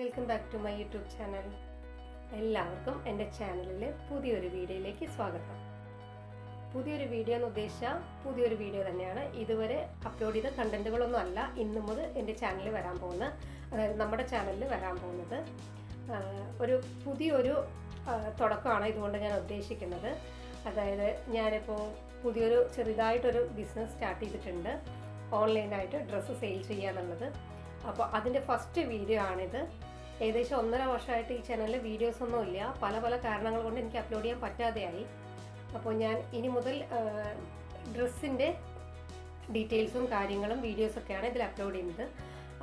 Welcome back to my YouTube channel. എല്ലാവർക്കും എന്റെ ചാനലിൽ പുതിയൊരു വീഡിയോയിലേക്ക് സ്വാഗതം. പുതിയൊരു വീഡിയോ എന്ന് ഉദ്ദേശിച്ചാൽ പുതിയൊരു വീഡിയോ തന്നെയാണ്. ഇതുവരെ അപ്ലോഡ് ചെയ്ത കണ്ടന്റുകളൊന്നും അല്ല. ഇന്ന് മുതൽ എന്റെ ചാനലിൽ വരാൻ പോകുന്ന അതായത് നമ്മുടെ ചാനലിൽ വരാൻ പോകുന്നത് ഒരു പുതിയൊരു തുടക്കമാണ് ഇതുകൊണ്ട് ഞാൻ ഉദ്ദേശിക്കുന്നത്. അതായത് ഞാനിപ്പോൾ പുതിയൊരു ചെറുതായിട്ടൊരു ബിസിനസ് സ്റ്റാർട്ട് ചെയ്തിട്ടുണ്ട്. ഓൺലൈനായിട്ട് ഡ്രസ്സ് സെയിൽ ചെയ്യുക എന്നുള്ളത് അപ്പോൾ അതിന്റെ ഫസ്റ്റ് വീഡിയോ ആണിത്. ഏകദേശം ഒന്നര വർഷമായിട്ട് ഈ ചാനലിൽ വീഡിയോസ് ഒന്നും ഇല്ല. പല പല കാരണങ്ങൾ കൊണ്ട് എനിക്ക് അപ്ലോഡ് ചെയ്യാൻ പറ്റാതെയായി. അപ്പോൾ ഞാൻ ഇനി മുതൽ ഡ്രസ്സിന്റെ ഡീറ്റെയിൽസും കാര്യങ്ങളും വീഡിയോസൊക്കെയാണ് ഇതിൽ അപ്ലോഡ് ചെയ്യുന്നത്.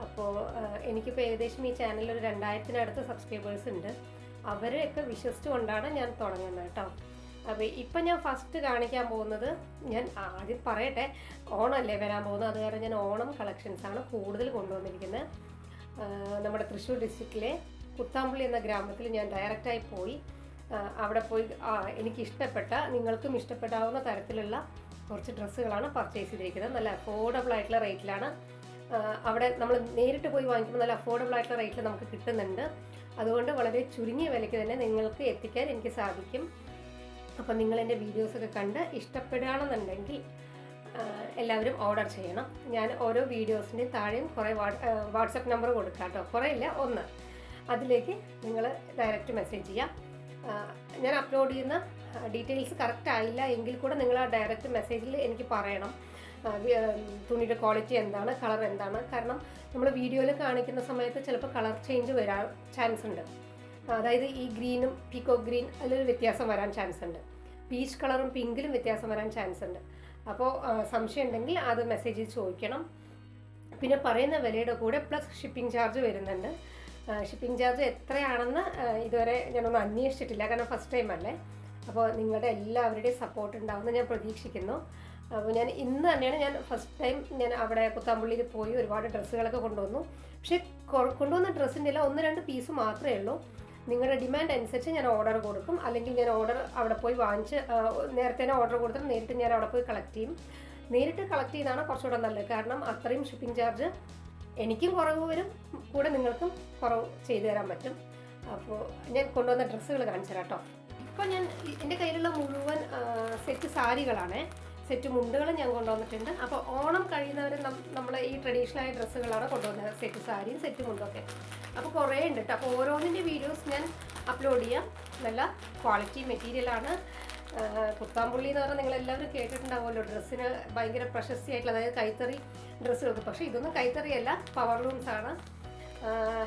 അപ്പോൾ എനിക്കിപ്പോൾ ഏകദേശം ഈ ചാനലിൽ ഒരു രണ്ടായിരത്തിനടുത്ത് സബ്സ്ക്രൈബേഴ്സ് ഉണ്ട്. അവരെയൊക്കെ വിശ്വസിച്ചുകൊണ്ടാണ് ഞാൻ തുടങ്ങുന്നത് കേട്ടോ. അപ്പോൾ ഇപ്പം ഞാൻ ഫസ്റ്റ് കാണിക്കാൻ പോകുന്നത് ഞാൻ ആദ്യം പറയട്ടെ ഓണമല്ലേ വരാൻ പോകുന്നത്? അത് കാരണം ഞാൻ ഓണം കളക്ഷൻസാണ് കൂടുതൽ കൊണ്ടുവന്നിരിക്കുന്നത്. നമ്മുടെ തൃശ്ശൂർ ഡിസ്ട്രിക്റ്റിലെ കുത്താമ്പള്ളി എന്ന ഗ്രാമത്തിൽ ഞാൻ ഡയറക്റ്റായി പോയി. അവിടെ പോയി എനിക്ക് ഇഷ്ടപ്പെട്ട നിങ്ങൾക്കും ഇഷ്ടപ്പെടാവുന്ന തരത്തിലുള്ള കുറച്ച് ഡ്രസ്സുകളാണ് പർച്ചേസ് ചെയ്തിരിക്കുന്നത്. നല്ല അഫോർഡബിൾ ആയിട്ടുള്ള റേറ്റിലാണ് അവിടെ നമ്മൾ നേരിട്ട് പോയി വാങ്ങിക്കുമ്പോൾ നല്ല അഫോർഡബിൾ ആയിട്ടുള്ള റേറ്റിൽ നമുക്ക് കിട്ടുന്നുണ്ട്. അതുകൊണ്ട് വളരെ ചുരുങ്ങിയ വിലയ്ക്ക് തന്നെ നിങ്ങൾക്ക് എത്തിക്കാൻ എനിക്ക് സാധിക്കും. അപ്പം നിങ്ങൾ എന്റെ വീഡിയോസൊക്കെ കണ്ട് ഇഷ്ടപ്പെടുകയാണെന്നുണ്ടെങ്കിൽ എല്ലാവരും ഓർഡർ ചെയ്യണം. ഞാൻ ഓരോ വീഡിയോസിന്റെയും താഴെയും കുറേ വാട്സപ്പ് നമ്പർ കൊടുക്കാം കേട്ടോ. കുറേ ഇല്ല ഒന്ന്. അതിലേക്ക് നിങ്ങൾ ഡയറക്റ്റ് മെസ്സേജ് ചെയ്യാം. ഞാൻ അപ്ലോഡ് ചെയ്യുന്ന ഡീറ്റെയിൽസ് കറക്റ്റ് ആയില്ല എങ്കിൽ കൂടെ നിങ്ങൾ ആ ഡയറക്റ്റ് മെസ്സേജിൽ എനിക്ക് പറയണം. തുണിയുടെ ക്വാളിറ്റി എന്താണ് കളർ എന്താണ്. കാരണം നമ്മൾ വീഡിയോയിൽ കാണിക്കുന്ന സമയത്ത് ചിലപ്പോൾ കളർ ചേഞ്ച് വരാൻ ചാൻസ് ഉണ്ട്. അതായത് ഈ ഗ്രീനും പീക്കോ ഗ്രീൻ അതിലൊരു വ്യത്യാസം വരാൻ ചാൻസ് ഉണ്ട്. പീച്ച് കളറും പിങ്കിലും വ്യത്യാസം വരാൻ ചാൻസ് ഉണ്ട്. അപ്പോൾ സംശയം ഉണ്ടെങ്കിൽ അത് മെസ്സേജിൽ ചോദിക്കണം. പിന്നെ പറയുന്ന വിലയുടെ കൂടെ പ്ലസ് ഷിപ്പിംഗ് ചാർജ് വരുന്നുണ്ട്. ഷിപ്പിംഗ് ചാർജ് എത്രയാണെന്ന് ഇതുവരെ ഞാനൊന്നും അന്വേഷിച്ചിട്ടില്ല. കാരണം ഫസ്റ്റ് ടൈം അല്ലേ? അപ്പോൾ നിങ്ങളുടെ എല്ലാവരുടെയും സപ്പോർട്ട് ഉണ്ടാവുമെന്ന് ഞാൻ പ്രതീക്ഷിക്കുന്നു. അപ്പോൾ ഞാൻ ഇന്ന് തന്നെയാണ് ഞാൻ ഫസ്റ്റ് ടൈം ഞാൻ അവിടെ കുത്താമ്പള്ളിയിൽ പോയി ഒരുപാട് ഡ്രസ്സുകളൊക്കെ കൊണ്ടുവന്നു. പക്ഷേ കൊണ്ടുവന്ന ഡ്രസ്സിന്റെ എല്ലാം ഒന്ന് രണ്ട് പീസ് മാത്രമേ ഉള്ളൂ. നിങ്ങളുടെ ഡിമാൻഡ് അനുസരിച്ച് ഞാൻ ഓർഡർ കൊടുക്കും. അല്ലെങ്കിൽ ഞാൻ ഓർഡർ അവിടെ പോയി വാങ്ങിച്ച് നേരത്തെ തന്നെ ഓർഡർ കൊടുത്തിട്ട് നേരിട്ട് ഞാൻ അവിടെ പോയി കളക്ട് ചെയ്യും. നേരിട്ട് കളക്ട് ചെയ്താണ് കുറച്ചുകൂടെ നല്ലത്. കാരണം അത്രയും ഷിപ്പിംഗ് ചാർജ് എനിക്കും കുറവ് വരും. കൂടെ നിങ്ങൾക്കും കുറവ് ചെയ്തു തരാൻ പറ്റും. അപ്പോൾ ഞാൻ കൊണ്ടുവന്ന ഡ്രസ്സുകൾ കാണിച്ചു തരാം കേട്ടോ. ഇപ്പോൾ ഞാൻ എന്റെ കയ്യിലുള്ള മുഴുവൻ സെറ്റ് സാരികളാണ്. സെറ്റ് മുണ്ടുകൾ ഞാൻ കൊണ്ടുവന്നിട്ടുണ്ട്. അപ്പോൾ ഓണം കഴിയുന്നവർ നമ്മൾ ഈ ട്രഡീഷണൽ ആയ ഡ്രസ്സുകളാണ് കൊണ്ടുവന്നത്. സെറ്റ് സാരിയും സെറ്റ് മുണ്ടൊക്കെ അപ്പോൾ കുറേ ഉണ്ട് കേട്ടോ അപ്പോൾ ഓരോന്നിന്റെ വീഡിയോസ് ഞാൻ അപ്ലോഡ് ചെയ്യാം. നല്ല ക്വാളിറ്റി മെറ്റീരിയലാണ് കുത്താമ്പുള്ളി എന്ന് പറഞ്ഞാൽ നിങ്ങൾ എല്ലാവരും കേട്ടിട്ടുണ്ടാവുമല്ലോ. ഡ്രസ്സിന് ഭയങ്കര പ്രശസ്തിയായിട്ടുള്ള അതായത് കൈത്തറി ഡ്രസ്സുകൾക്ക്. പക്ഷേ ഇതൊന്നും കൈത്തറിയല്ല പവർ ലൂംസാണ്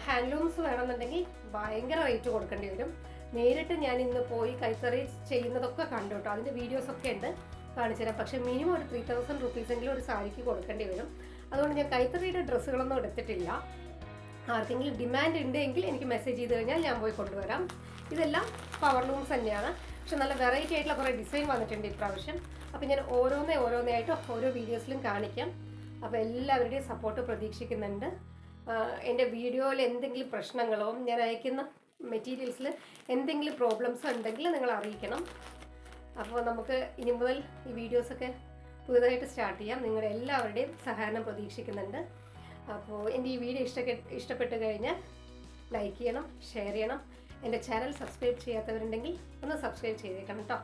ഹാൻഡ്ലൂംസ് വേണമെന്നുണ്ടെങ്കിൽ ഭയങ്കര റേറ്റ് കൊടുക്കേണ്ടി വരും. നേരിട്ട് ഞാൻ ഇന്ന് പോയി കൈത്തറി ചെയ്യുന്നതൊക്കെ കണ്ടു കേട്ടോ അതിന്റെ വീഡിയോസൊക്കെ ഉണ്ട്. കാണിച്ചു തരാം പക്ഷേ മിനിമം ഒരു ത്രീ തൗസൻഡ് റുപ്പീസെങ്കിലും ഒരു സാരിക്ക് കൊടുക്കേണ്ടി വരും. അതുകൊണ്ട് ഞാൻ കൈത്തറിയുടെ ഡ്രസ്സുകളൊന്നും എടുത്തിട്ടില്ല. ആർക്കെങ്കിലും ഡിമാൻഡ് ഉണ്ടെങ്കിൽ എനിക്ക് മെസ്സേജ് ചെയ്ത് കഴിഞ്ഞാൽ ഞാൻ പോയി കൊണ്ടുവരാം. ഇതെല്ലാം പവർ ലൂംസ് തന്നെയാണ്. പക്ഷെ നല്ല വെറൈറ്റി ആയിട്ടുള്ള കുറേ ഡിസൈൻ വന്നിട്ടുണ്ട് ഇപ്രാവശ്യം. അപ്പോൾ ഞാൻ ഓരോന്നേ ഓരോന്നേ ആയിട്ട് ഓരോ വീഡിയോസിലും കാണിക്കാം. അപ്പോൾ എല്ലാവരുടെയും സപ്പോർട്ട് പ്രതീക്ഷിക്കുന്നുണ്ട്. എന്റെ വീഡിയോയിൽ എന്തെങ്കിലും പ്രശ്നങ്ങളോ ഞാൻ അയക്കുന്ന മെറ്റീരിയൽസിൽ എന്തെങ്കിലും പ്രോബ്ലംസ് ഉണ്ടെങ്കിൽ നിങ്ങൾ അറിയിക്കണം. അപ്പോൾ നമുക്ക് ഇനി മുതൽ ഈ വീഡിയോസൊക്കെ പുതുതായിട്ട് സ്റ്റാർട്ട് ചെയ്യാം. നിങ്ങളുടെ എല്ലാവരുടെയും സഹകരണം പ്രതീക്ഷിക്കുന്നുണ്ട്. അപ്പോൾ എന്റെ ഈ വീഡിയോ ഇഷ്ടക്കെ ഇഷ്ടപ്പെട്ട് കഴിഞ്ഞാൽ ലൈക്ക് ചെയ്യണം ഷെയർ ചെയ്യണം. എന്റെ ചാനൽ സബ്സ്ക്രൈബ് ചെയ്യാത്തവരുണ്ടെങ്കിൽ ഒന്ന് സബ്സ്ക്രൈബ് ചെയ്തേക്കണം കേട്ടോ